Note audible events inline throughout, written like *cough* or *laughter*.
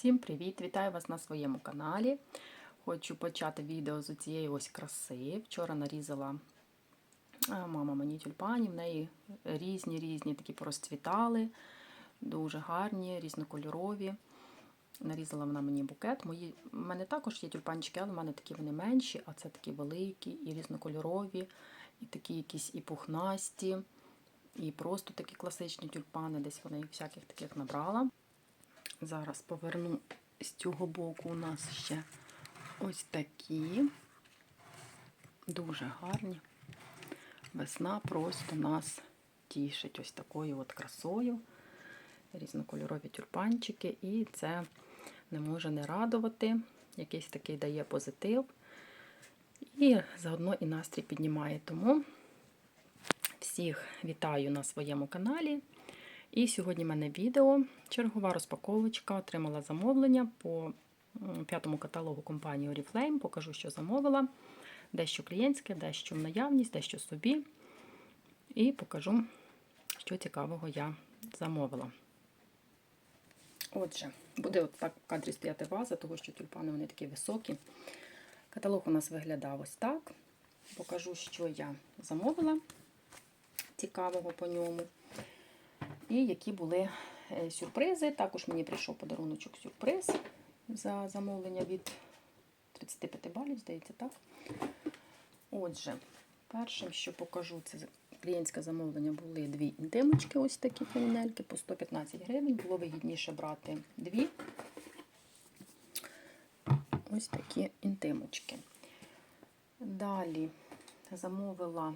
Всім привіт! Вітаю вас на своєму каналі. Хочу почати відео з цієї ось краси. Вчора нарізала мама мені тюльпанів. В неї різні різні такі порозцвітали, дуже гарні, різнокольорові. Нарізала вона мені букет. Мої, в мене також є тюльпанчики, але в мене такі вони менші, а це такі великі і різнокольорові, і такі якісь і пухнасті, і просто такі класичні тюльпани. Десь вони всяких таких набрала. Зараз поверну з цього боку у нас ще ось такі. Дуже гарні. Весна просто нас тішить ось такою от красою. Різнокольорові тюльпанчики, і це не може не радувати. Якийсь такий дає позитив. І заодно і настрій піднімає. Тому всіх вітаю на своєму каналі. І сьогодні в мене відео, чергова розпаковочка, отримала замовлення по п'ятому каталогу компанії Oriflame. Покажу, що замовила. Дещо клієнтське, дещо в наявність, дещо собі. І покажу, що цікавого я замовила. Отже, буде от так в кадрі стояти ваза, тому що тюльпани вони такі високі. Каталог у нас виглядав ось так. Покажу, що я замовила цікавого по ньому. І які були сюрпризи. Також мені прийшов подаруночок сюрприз за замовлення від 35 балів, здається, так. Отже, першим, що покажу, це клієнтське замовлення були дві інтимочки, ось такі фемінельки, по 115 гривень. Було вигідніше брати дві. Ось такі інтимочки. Далі замовила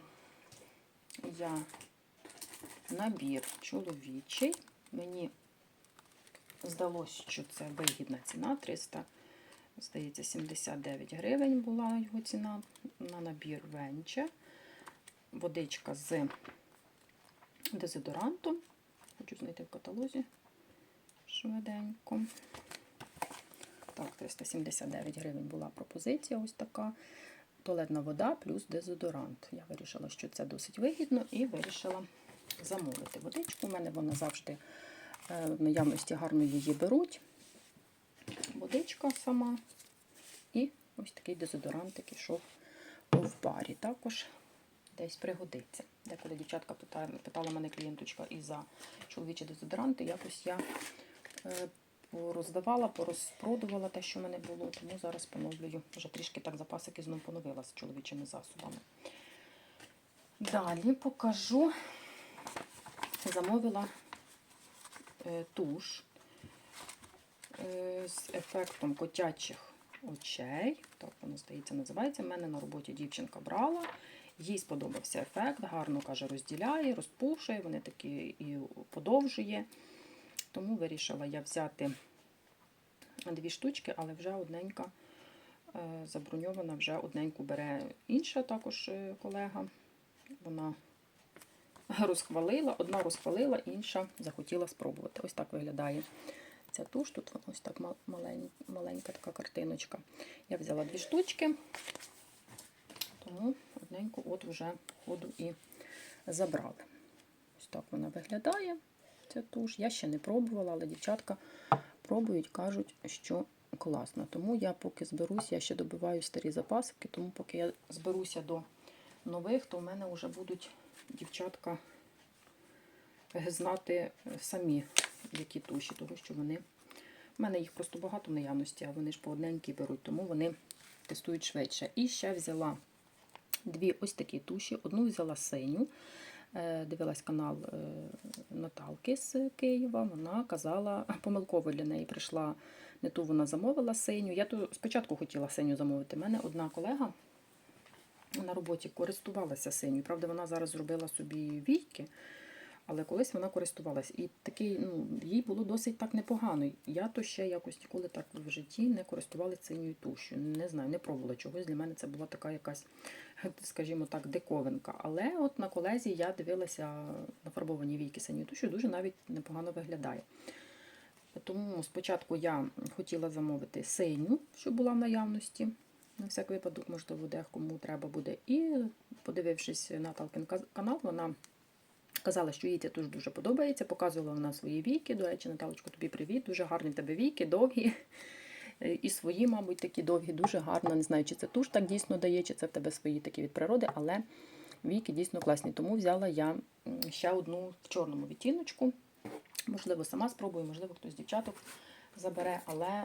я набір чоловічий. Мені здалося, що це вигідна ціна. 300, здається, 79 гривень була його ціна на набір венче. Водичка з дезодорантом. Хочу знайти в каталозі швиденько. Так, 379 гривень була пропозиція ось така. Туалетна вода плюс дезодорант. Я вирішила, що це досить вигідно, і вирішила замовити водичку. У мене вона завжди в наявності гарно її беруть. Водичка сама. І ось такий дезодорант, який йшов в парі. Також десь пригодиться. Деколи дівчатка питала, мене клієнточка і за чоловічі дезодоранти, якось я роздавала, порозпродувала те, що в мене було, тому зараз поновлюю. Вже трішки так запасики знову поновила з чоловічими засобами. Далі покажу, замовила туш з ефектом котячих очей. Так, воно, здається, називається. У мене на роботі дівчинка брала. Їй сподобався ефект, гарно каже, розділяє, розпушує, вони такі і подовжує. Тому вирішила я взяти дві штучки, але вже одненька заброньована, вже одненьку бере інша також колега. Вона розхвалила, одна розхвалила, інша захотіла спробувати. Ось так виглядає ця туш. Тут ось так маленька, така картиночка. Я взяла дві штучки, тому одненьку от вже ходу і забрали. Ось так вона виглядає, ця туш. Я ще не пробувала, але дівчатка пробують, кажуть, що класно. Тому я поки зберуся, я ще добиваю старі запасики, тому поки я зберуся до нових, то в мене вже будуть дівчатка знати самі, які туші, тому що вони. У мене їх просто багато в наявності, а вони ж по одненькій беруть, тому вони тестують швидше. І ще взяла дві ось такі туші. Одну взяла синю. Дивилась канал Наталки з Києва. Вона казала, помилково для неї прийшла, не ту вона замовила синю. Я то спочатку хотіла синю замовити. У мене одна колега на роботі користувалася синьою. Правда, вона зараз зробила собі війки, але колись вона користувалася. І такий, ну, їй було досить так непогано. Я то ще якось ніколи так в житті не користувалася синьою тушю. Не знаю, не пробувала чогось. Для мене це була така якась, скажімо так, диковинка. Але от на колезі я дивилася нафарбовані війки синьою тушю, дуже навіть непогано виглядає. Тому спочатку я хотіла замовити синю, щоб була в наявності. На всяк випадок, можливо, декому треба буде. І, подивившись Наталкин канал, вона Казала, що їй це дуже дуже подобається. Показувала вона свої віки. До речі, Наталочко, тобі привіт. Дуже гарні в тебе віки, довгі. І свої, мабуть, такі довгі, дуже гарно. Не знаю, чи це туш так дійсно дає, чи це в тебе свої такі від природи, але віки дійсно класні. Тому взяла я ще одну в чорному відтіночку. Можливо, сама спробую, можливо, хтось з дівчаток забере, але е,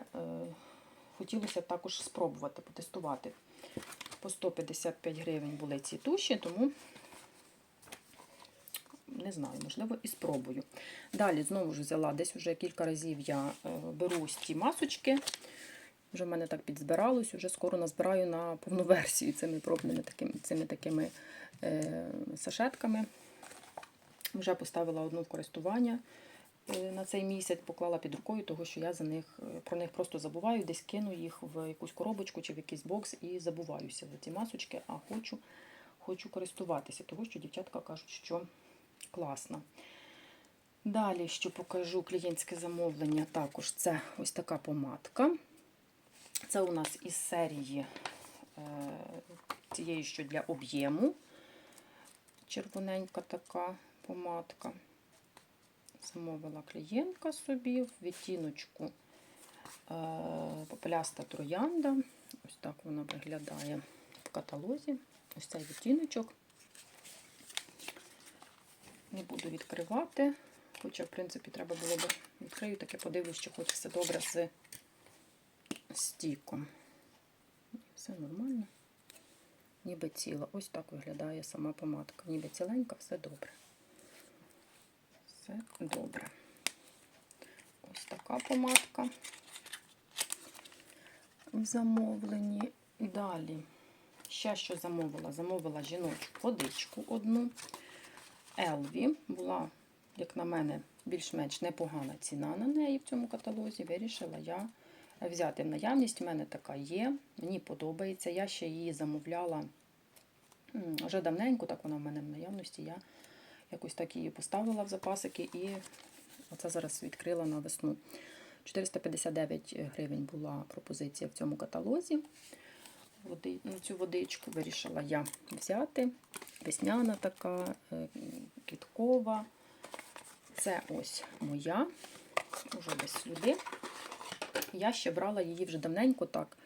хотілося також спробувати, потестувати. По 155 гривень були ці туші, тому не знаю, можливо, і спробую. Далі знову ж взяла, десь вже кілька разів я е, беру ось ці масочки. Вже в мене так підзбиралось, вже скоро назбираю на повну версію цими пробними такими, цими такими е, сашетками. Вже поставила одну в користування на цей місяць, поклала під рукою, тому що я за них, е, про них просто забуваю, десь кину їх в якусь коробочку чи в якийсь бокс і забуваюся за ці масочки, а хочу, хочу користуватися, тому що дівчатка кажуть, що класно. Далі, що покажу клієнтське замовлення, також це ось така помадка. Це у нас із серії е, цієї, що для об'єму. Червоненька така помадка. Замовила клієнтка собі в відтіночку е, попеляста троянда. Ось так вона виглядає в каталозі. Ось цей відтіночок. Не буду відкривати, хоча, в принципі, треба було б відкрию, таке подивлюсь, що хоч все добре з стіком. Все нормально. Ніби ціла. Ось так виглядає сама помадка. Ніби ціленька, все добре. Все добре. Ось така помадка в замовленні. Далі. Ще що замовила? Замовила жіночу водичку одну. Елві була, як на мене, більш-менш непогана ціна на неї в цьому каталозі. Вирішила я взяти в наявність. У мене така є, мені подобається. Я ще її замовляла вже давненько, так вона в мене в наявності. Я якось так її поставила в запасики і оце зараз відкрила на весну. 459 гривень була пропозиція в цьому каталозі. Води, ну, цю водичку вирішила я взяти. Весняна така, е, квіткова. Це ось моя, уже без сліди. Я ще брала її вже давненько так.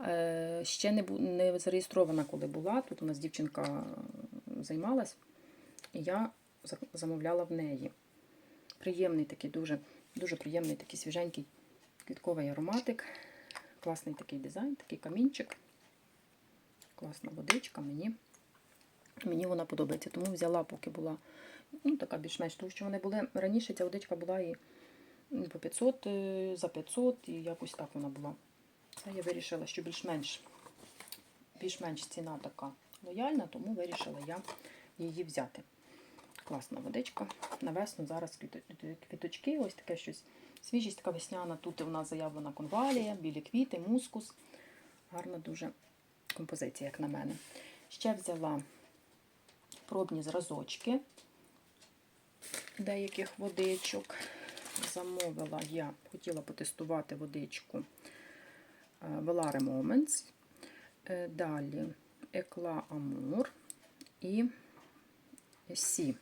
Е, Ще не, не зареєстрована, коли була. Тут у нас дівчинка займалась, і я замовляла в неї. Приємний такий, дуже, дуже приємний такий свіженький квітковий ароматик. Класний такий дизайн, такий камінчик. Класна водичка, мені, мені вона подобається. Тому взяла, поки була ну, така більш-менш, тому що вони були раніше ця водичка була і по 500, е, за 500, і якось так вона була. Це я вирішила, що більш-менш більш-менш ціна така лояльна, тому вирішила я її взяти. Класна водичка. На весну зараз квіточки, ось таке щось. Свіжість така весняна. Тут у нас заявлена конвалія, білі квіти, мускус. Гарна дуже композиція, як на мене. Ще взяла пробні зразочки деяких водичок. Замовила я, хотіла потестувати водичку е, Velare Moments. Е, Далі Екла Амур і Сі.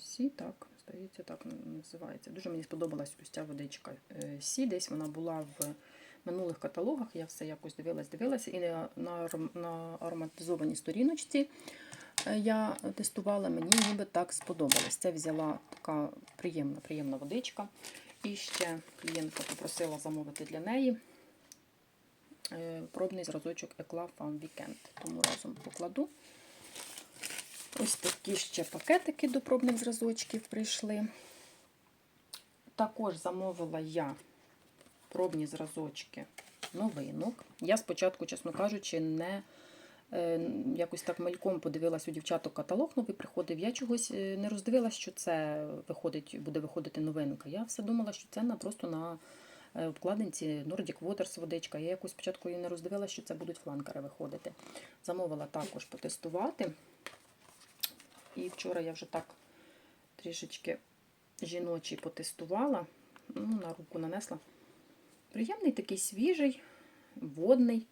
Сі, так, здається, так називається. Дуже мені сподобалась ось ця водичка е, Сі. Десь вона була в минулих каталогах. Я все якось дивилась, дивилася. І на, на, ароматизованій сторіночці е, я тестувала, мені ніби так сподобалось. Це взяла така приємна, приємна водичка. І ще клієнтка попросила замовити для неї е, пробний зразочок Eclat Fun Weekend. Тому разом покладу. Ось такі ще пакетики до пробних зразочків прийшли. Також замовила я пробні зразочки новинок. Я спочатку, чесно кажучи, не е, якось так мальком подивилась у дівчаток каталог новий приходив. Я чогось е, не роздивилась, що це виходить, буде виходити новинка. Я все думала, що це на просто на е, обкладинці Nordic Waters водичка. Я якось спочатку і не роздивилася, що це будуть фланкери виходити. Замовила також потестувати. І вчора я вже так трішечки жіночий потестувала, ну, на руку нанесла. Приємний такий свіжий, водний,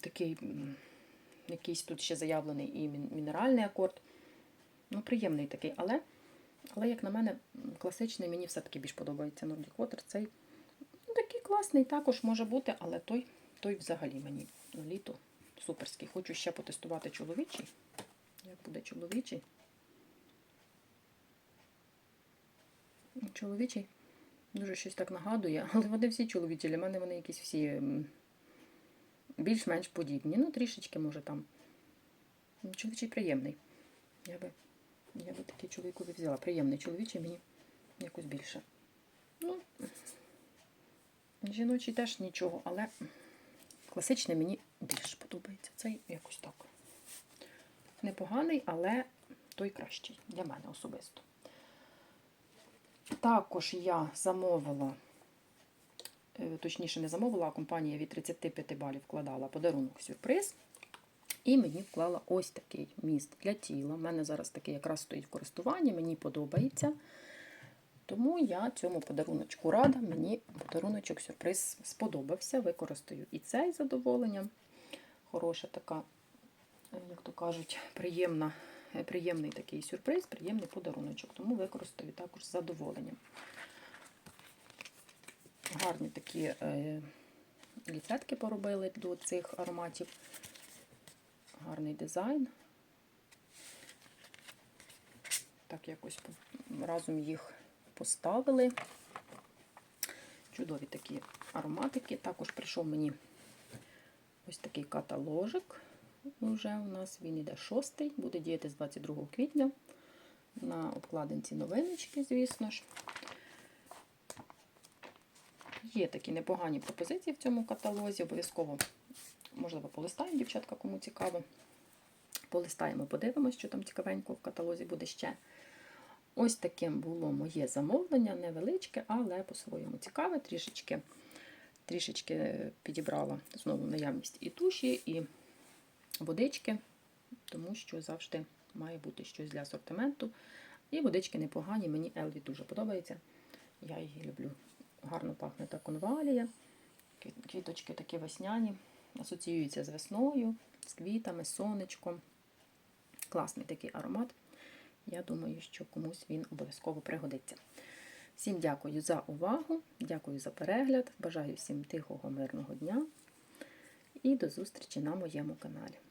такий якийсь тут ще заявлений і мінеральний акорд. Ну, приємний такий, але, але як на мене, класичний мені все-таки більш подобається Nordic Water. Цей ну, такий класний також може бути, але той, той взагалі мені літо суперський. Хочу ще потестувати чоловічий. Як буде чоловічий? Чоловічий дуже щось так нагадує, *laughs* але вони всі чоловічі. Для мене вони якісь всі більш-менш подібні. Ну, трішечки, може, там. Чоловічий приємний. Я би, я би такий чоловікові взяла. Приємний чоловічий мені якось більше. Ну, жіночий теж нічого, але класичний мені більше подобається. Цей якось так. Непоганий, але той кращий для мене особисто. Також я замовила, е, точніше, не замовила, а компанія від 35 балів вкладала подарунок сюрприз. І мені вклала ось такий міст для тіла. У мене зараз такий якраз стоїть в користуванні, мені подобається. Тому я цьому подаруночку рада. Мені подаруночок сюрприз сподобався. Використаю і цей задоволенням. Хороша така, як то кажуть, приємна, е, приємний такий сюрприз, приємний подаруночок. Тому використаю також з задоволенням. Гарні такі е, ліцетки поробили до цих ароматів. Гарний дизайн. Так якось разом їх поставили. Чудові такі ароматики. Також прийшов мені ось такий каталожик. Уже у нас він іде шостий, буде діяти з 22 квітня. На обкладинці новиночки, звісно ж. Є такі непогані пропозиції в цьому каталозі. Обов'язково, можливо, полистаємо, дівчатка, кому цікаво. Полистаємо, подивимося, що там цікавенько в каталозі буде ще. Ось таким було моє замовлення, невеличке, але по-своєму цікаве. Трішечки, трішечки підібрала знову наявність і туші, і водички, тому що завжди має бути щось для асортименту. І водички непогані, мені Елві дуже подобається. Я її люблю. Гарно пахне та конвалія. Квіточки такі весняні, асоціюються з весною, з квітами, з сонечком. Класний такий аромат. Я думаю, що комусь він обов'язково пригодиться. Всім дякую за увагу, дякую за перегляд. Бажаю всім тихого, мирного дня і до зустрічі на моєму каналі.